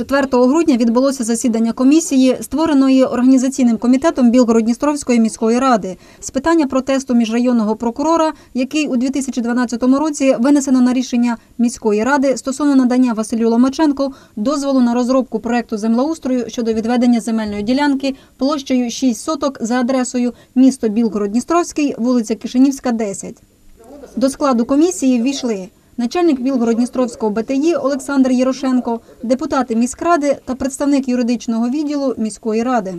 4 грудня відбулося засідання комісії, створеної організаційним комітетом Білгород-Дністровської міської ради з питання протесту міжрайонного прокурора, який у 2012 році винесено на рішення міської ради стосовно надання Василю Ломаченку дозволу на розробку проекту землеустрою щодо відведення земельної ділянки площею 6 соток за адресою місто Білгород-Дністровський, вулиця Кишинівська, 10. До складу комісії ввійшли начальник Білгород-Дністровського БТІ Олександр Єрошенко, депутати міськради та представник юридичного відділу міської ради.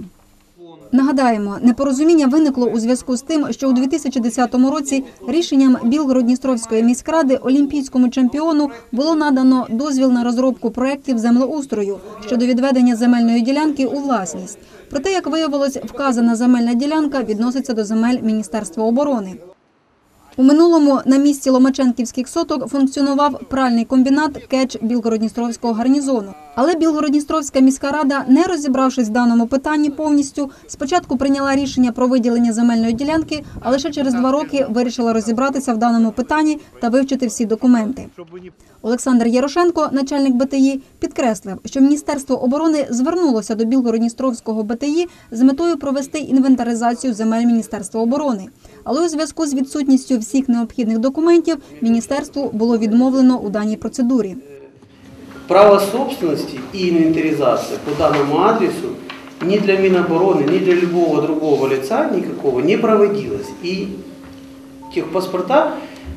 Нагадаємо, непорозуміння виникло у зв'язку з тим, що у 2010 році рішенням Білгород-Дністровської міськради олімпійському чемпіону було надано дозвіл на розробку проєктів землеустрою щодо відведення земельної ділянки у власність. Проте, як виявилось, вказана земельна ділянка відноситься до земель Міністерства оборони. У минулому на місці Ломаченківських соток функціонував пральний комбінат Кетч Білгородністровського гарнізону. Але Білгородністровська міська рада, не розібравшись в даному питанні повністю, спочатку прийняла рішення про виділення земельної ділянки, а лише через два роки вирішила розібратися в даному питанні та вивчити всі документи. Олександр Ярошенко, начальник БТІ, підкреслив, що Міністерство оборони звернулося до Білгородністровського БТІ з метою провести інвентаризацію земель Міністерства оборони. Але у зв'язку з відсутністю всіх необхідних документів міністерству було відмовлено у даній процедурі. Право собственности и инвентаризация по данному адресу ни для Минобороны, ни для любого другого лица никакого не проводилось. И техпаспорта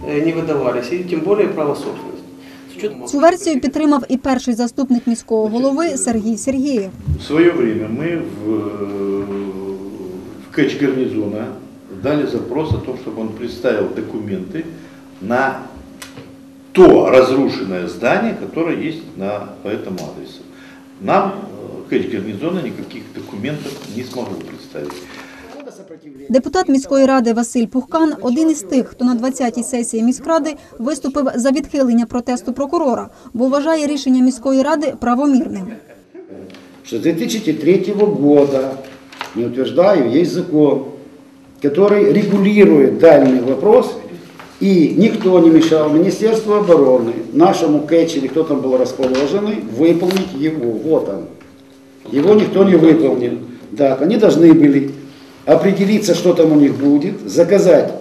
э, не выдавались, и тем более право собственности. С учетом- Цю версію підтримав і перший заступник міського голови Сергій Сергієв. В свое время мы в, в Кэч гарнизона дали запрос о том, чтобы он представил документы на то разрушенное здание, которое есть на, по этому адресу. Нам э, Кэч гарнизона никаких документов не смогу представить. Депутат міської ради Василь Пухкан один із тих, хто на 20-й сесії міськради виступив за відхилення протесту прокурора, бо вважає рішення міської ради правомірним. что с 2003 года, не утверждаю, есть закон, который регулирует данный вопрос, и никто не мешал Министерству обороны, нашему КЭЧ или кто там был расположенный, выполнить его. Вот он. Его никто не выполнил. Да, они должны были определиться, что там у них будет, заказать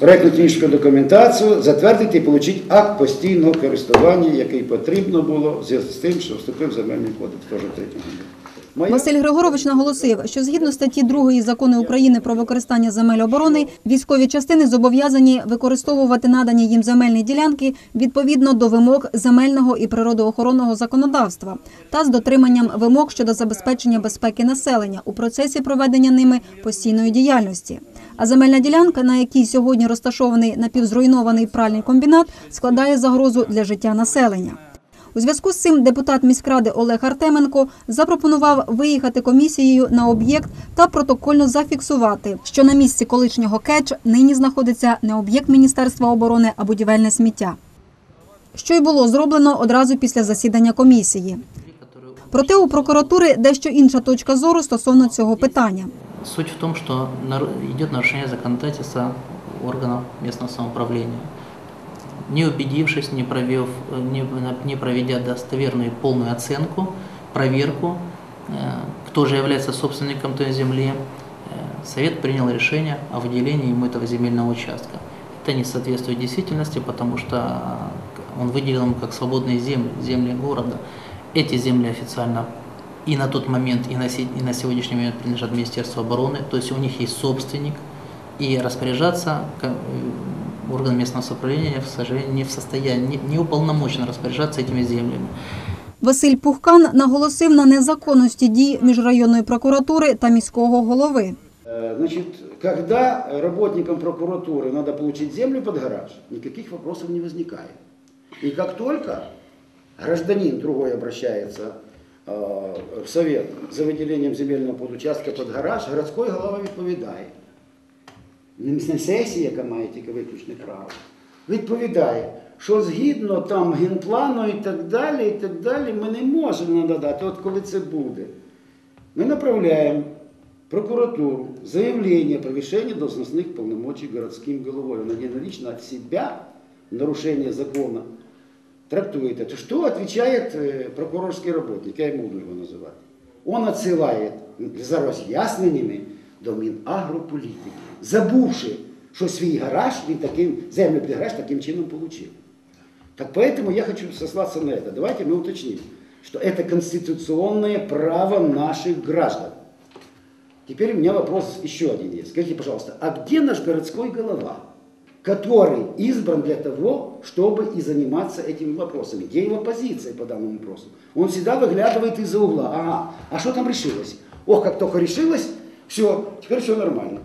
проєктно-технічну документацію, затвердити і отримати акт постійного користування, який потрібно було в зв'язку з тим, що вступив земельний кодекс теж в третьому году. Моя- Василь Григорович наголосив, що згідно статті 2 закону України про використання земель оборони, військові частини зобов'язані використовувати надані їм земельні ділянки відповідно до вимог земельного і природоохоронного законодавства та з дотриманням вимог щодо забезпечення безпеки населення у процесі проведення ними постійної діяльності. А земельна ділянка, на якій сьогодні розташований напівзруйнований пральний комбінат, складає загрозу для життя населення. У зв'язку з цим депутат міськради Олег Артеменко запропонував виїхати комісією на об'єкт та протокольно зафіксувати, що на місці колишнього кетч нині знаходиться не об'єкт Міністерства оборони, а будівельне сміття. Що й було зроблено одразу після засідання комісії. Проте у прокуратури дещо інша точка зору стосовно цього питання. Суть в том, что нар- идет нарушение законодательства органов местного самоуправления. Не убедившись, не, провев, не, не проведя достоверную полную оценку, проверку, э, кто же является собственником той земли, э, Совет принял решение о выделении ему этого земельного участка. Это не соответствует действительности, потому что э, он выделил ему как свободные земли, земли города. Эти земли официально и на тот момент, и на, и на сегодняшний момент принадлежат Министерству обороны, то есть у них есть собственник, и распоряжаться орган местного самоуправления, к сожалению, не в состоянии, не, не уполномочен распоряжаться этими землями. Василь Пухкан наголосив на незаконності дій міжрайонної прокуратури та міського голови. Э, Значит, когда работникам прокуратуры надо получить землю под гараж, никаких вопросов не возникает. И как только гражданин другой обращается э, в совет за выделением земельного подучастка под гараж, городской голова відповідає. Не сесія, яка має тільки виключне право, відповідає, що згідно там генплану і так далі, і так далі, ми не можемо надати, от коли це буде. Мы направляем в прокуратуру заявление о превышении должностных полномочий городским головой. Он единолично от себя, в нарушение закона трактует это, что отвечает э, прокурорский работник, я ему буду его называть. Он отсылает за роз'ясненнями до Мінагрополітики, забувши, що свій гараж він таким, землю під гараж таким чином получил. Так поэтому я хочу сослаться на это. Давайте мы уточним, что это конституционное право наших граждан. Теперь у меня вопрос еще один есть. Скажите, пожалуйста, а где наш городской голова, который избран для того, чтобы и заниматься этими вопросами? Где его позиция по данному вопросу? Он всегда выглядывает из-за угла. Ага, а что там решилось? Ох, как только решилось, все, теперь все нормально.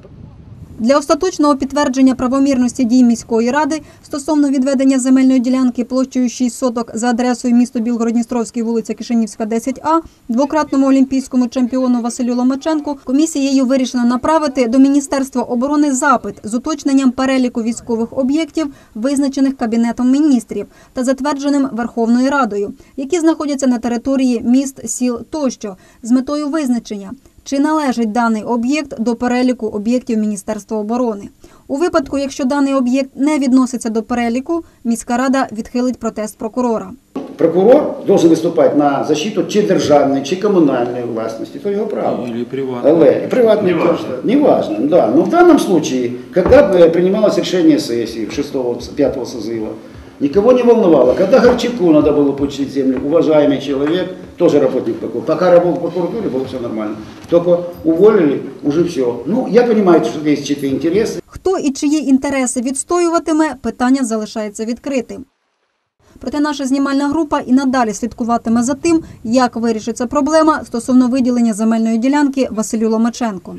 Для остаточного підтвердження правомірності дій міської ради стосовно відведення земельної ділянки площею 6 соток за адресою місто Білгород-Дністровський, вулиця Кишинівська, 10А, двократному олімпійському чемпіону Василю Ломаченку комісією вирішено направити до Міністерства оборони запит з уточненням переліку військових об'єктів, визначених Кабінетом міністрів та затвердженим Верховною Радою, які знаходяться на території міст, сіл тощо, з метою визначення. Чи належить даний об'єкт до переліку об'єктів Міністерства оборони? У випадку, якщо даний об'єкт не відноситься до переліку, міська рада відхилить протест прокурора. Прокурор должен выступать на защиту чи державної, чи комунальної власності, то його право. Или приватно. Але приватный Неважно. тоже. Неважно, да. Но в данном случае, когда э, принималось решение сессии 6-5 созыва, никого не волновало. Когда Горчаку надо было получить землю, уважаемый человек, тоже работник прокуратуры, пока работал в прокуратуре, было все нормально. Только уволили, уже все. Ну, я понимаю, что есть чьи-то интересы. Хто і чиї інтереси відстоюватиме, питання залишається відкритим. Проте наша знімальна група і надалі слідкуватиме за тим, як вирішиться проблема стосовно виділення земельної ділянки Василю Ломаченку.